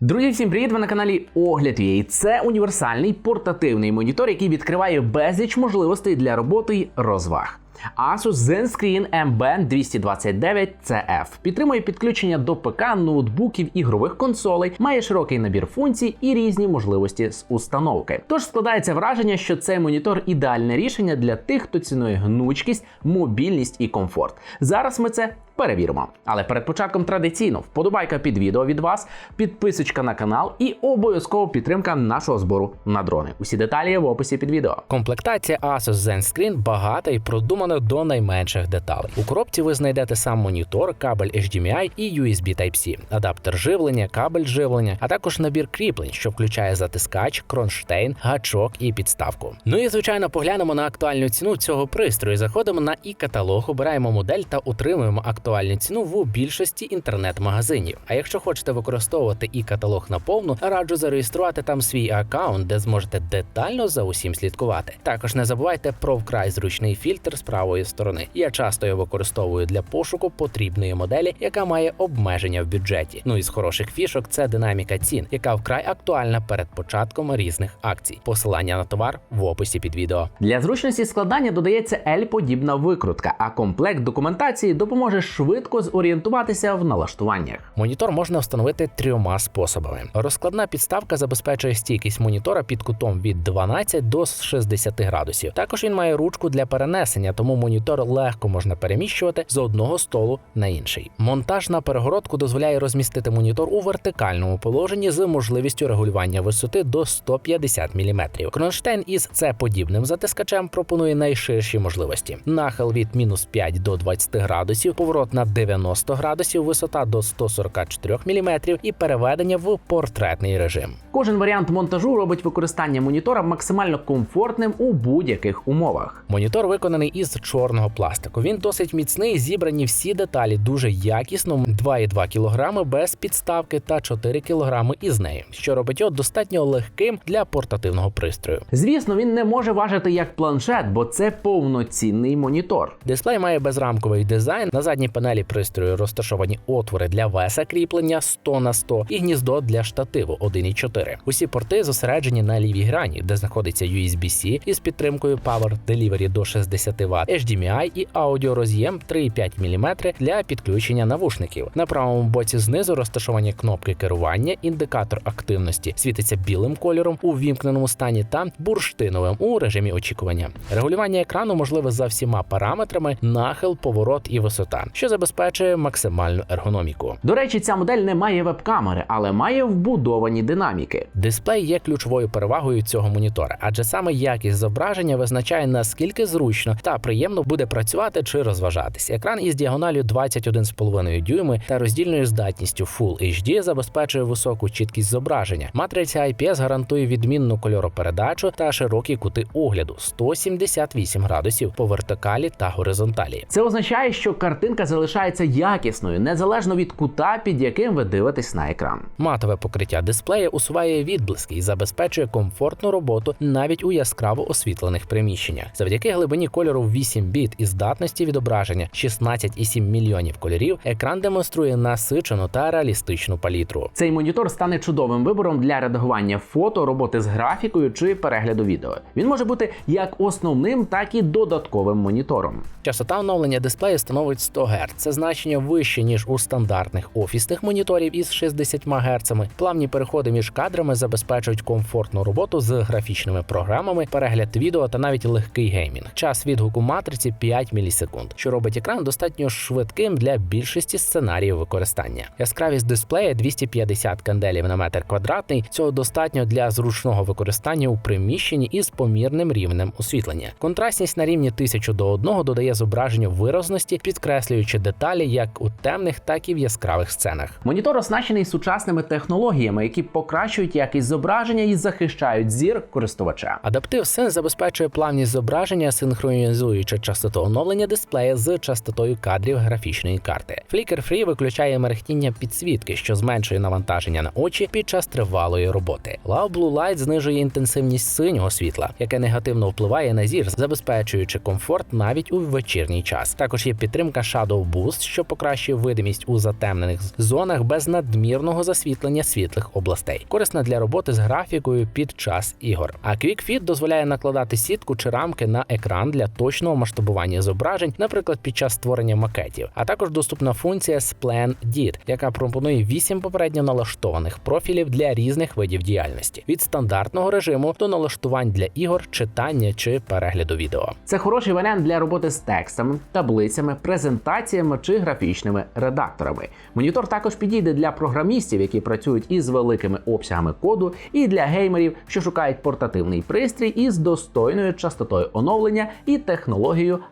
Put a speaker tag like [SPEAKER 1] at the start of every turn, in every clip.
[SPEAKER 1] Друзі, всім привіт! Ви на каналі Огляд UA. Це універсальний портативний монітор, який відкриває безліч можливостей для роботи й розваг. Asus ZenScreen MBand 229 CF підтримує підключення до ПК, ноутбуків, ігрових консолей, має широкий набір функцій і різні можливості з установки. Тож складається враження, що цей монітор ідеальне рішення для тих, хто цінує гнучкість, мобільність і комфорт. Зараз ми це перевіримо. Але перед початком традиційно вподобайка під відео від вас, підписочка на канал і обов'язково підтримка нашого збору на дрони. Усі деталі в описі під відео.
[SPEAKER 2] Комплектація Asus ZenScreen багата і продумана до найменших деталей. У коробці ви знайдете сам монітор, кабель HDMI і USB Type-C, адаптер живлення, кабель живлення, а також набір кріплень, що включає затискач, кронштейн, гачок і підставку. Ну і звичайно, поглянемо на актуальну ціну цього пристрою. Заходимо на і-каталог, обираємо модель та отримуємо актуальну ціну в більшості інтернет-магазинів. А якщо хочете використовувати і-каталог наповну, раджу зареєструвати там свій аккаунт, де зможете детально за усім слідкувати. Також не забувайте про вкрай зручний фільтр правої сторони. Я часто його використовую для пошуку потрібної моделі, яка має обмеження в бюджеті. Ну і з хороших фішок це динаміка цін, яка вкрай актуальна перед початком різних акцій. Посилання на товар в описі під відео.
[SPEAKER 1] Для зручності складання додається L-подібна викрутка, а комплект документації допоможе швидко зорієнтуватися в налаштуваннях.
[SPEAKER 2] Монітор можна встановити трьома способами. Розкладна підставка забезпечує стійкість монітора під кутом від 12 до 60 градусів. Також він має ручку для перенесення, тому монітор легко можна переміщувати з одного столу на інший. Монтаж на перегородку дозволяє розмістити монітор у вертикальному положенні з можливістю регулювання висоти до 150 мм. Кронштейн із це подібним затискачем пропонує найширші можливості: нахил від мінус 5 до 20 градусів, поворот на 90 градусів, висота до 144 мм і переведення в портретний режим.
[SPEAKER 1] Кожен варіант монтажу робить використання монітора максимально комфортним у будь-яких умовах.
[SPEAKER 2] Монітор виконаний із чорного пластику. Він досить міцний, зібрані всі деталі дуже якісно. 2,2 кг без підставки та 4 кг із нею, що робить його достатньо легким для портативного пристрою.
[SPEAKER 1] Звісно, він не може важити як планшет, бо це повноцінний монітор.
[SPEAKER 2] Дисплей має безрамковий дизайн. На задній панелі пристрою розташовані отвори для веса кріплення 100 на 100 і гніздо для штативу 1,4. Усі порти зосереджені на лівій грані, де знаходиться USB-C із підтримкою Power Delivery до 60 Вт, HDMI і аудіороз'єм 3,5 мм для підключення навушників. На правому боці знизу розташовані кнопки керування, індикатор активності світиться білим кольором у вімкненому стані та бурштиновим у режимі очікування. Регулювання екрану можливе за всіма параметрами: нахил, поворот і висота, що забезпечує максимальну ергономіку.
[SPEAKER 1] До речі, ця модель не має веб-камери, але має вбудовані динаміки.
[SPEAKER 2] Дисплей є ключовою перевагою цього монітора, адже саме якість зображення визначає наскільки зручно та приємно буде працювати чи розважатись. Екран із діагоналю 21,5 дюйми та роздільною здатністю Full HD забезпечує високу чіткість зображення. Матриця IPS гарантує відмінну кольоропередачу та широкі кути огляду 178 градусів по вертикалі та горизонталі.
[SPEAKER 1] Це означає, що картинка залишається якісною, незалежно від кута, під яким ви дивитесь на екран.
[SPEAKER 2] Матове покриття дисплея усуває відблиски і забезпечує комфортну роботу навіть у яскраво освітлених приміщеннях. Завдяки глибині кольору 8 біт і здатності відображення 16,7 мільйонів кольорів. Екран демонструє насичену та реалістичну палітру.
[SPEAKER 1] Цей монітор стане чудовим вибором для редагування фото, роботи з графікою чи перегляду відео. Він може бути як основним, так і додатковим монітором.
[SPEAKER 2] Частота оновлення дисплею становить 100 Гц. Це значення вище ніж у стандартних офісних моніторів із 60 Гц. Плавні переходи між кадрами забезпечують комфортну роботу з графічними програмами, перегляд відео та навіть легкий геймінг. Час відгуку матриці 5 мілісекунд, що робить екран достатньо швидким для більшості сценаріїв використання. Яскравість дисплея 250 канделів на метр квадратний. Цього достатньо для зручного використання у приміщенні із помірним рівнем освітлення. Контрастність на рівні 1000 до 1 додає зображенню виразності, підкреслюючи деталі як у темних, так і в яскравих сценах.
[SPEAKER 1] Монітор оснащений сучасними технологіями, які покращують якість зображення і захищають зір користувача.
[SPEAKER 2] Адаптив Sense забезпечує плавність зображення, синхронізуючи синхронізуючи частоту оновлення дисплея з частотою кадрів графічної карти. Flicker Free виключає мерехтіння підсвітки, що зменшує навантаження на очі під час тривалої роботи. Low Blue Light знижує інтенсивність синього світла, яке негативно впливає на зір, забезпечуючи комфорт навіть у вечірній час. Також є підтримка Shadow Boost, що покращує видимість у затемнених зонах без надмірного засвітлення світлих областей. Корисна для роботи з графікою під час ігор. А Quick Fit дозволяє накладати сітку чи рамки на екран для точного масштабування зображень, наприклад, під час створення макетів. А також доступна функція Splan DIT, яка пропонує 8 попередньо налаштованих профілів для різних видів діяльності від стандартного режиму до налаштувань для ігор, читання чи перегляду відео.
[SPEAKER 1] Це хороший варіант для роботи з текстами, таблицями, презентаціями чи графічними редакторами. Монітор також підійде для програмістів, які працюють із великими обсягами коду, і для геймерів, що шукають портативний пристрій із достойною частотою оновлення і технологією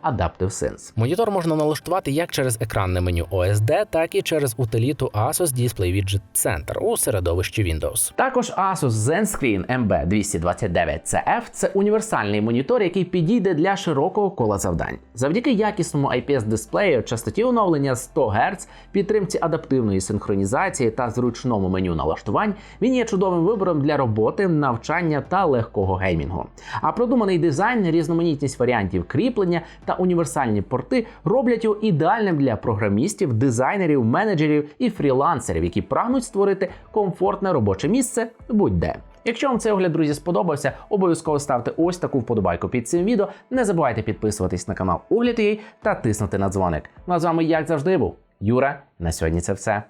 [SPEAKER 1] Adaptive Sense.
[SPEAKER 2] Монітор можна налаштувати як через екранне меню OSD, так і через утиліту Asus Display Widget Center у середовищі Windows.
[SPEAKER 1] Також Asus ZenScreen MB229CF – це універсальний монітор, який підійде для широкого кола завдань. Завдяки якісному IPS-дисплею, частоті оновлення 100 Гц, підтримці адаптивної синхронізації та зручному меню налаштувань, він є чудовим вибором для роботи, навчання та легкого геймінгу. А продуманий дизайн, різноманітність варіантів кріплення та універсальні порти роблять його ідеальним для програмістів, дизайнерів, менеджерів і фрілансерів, які прагнуть створити комфортне робоче місце будь-де. Якщо вам цей огляд, друзі, сподобався, обов'язково ставте ось таку вподобайку під цим відео. Не забувайте підписуватись на канал Огляд.ua та тиснути на дзвоник. Ну а з вами, як завжди, був Юра. На сьогодні це все.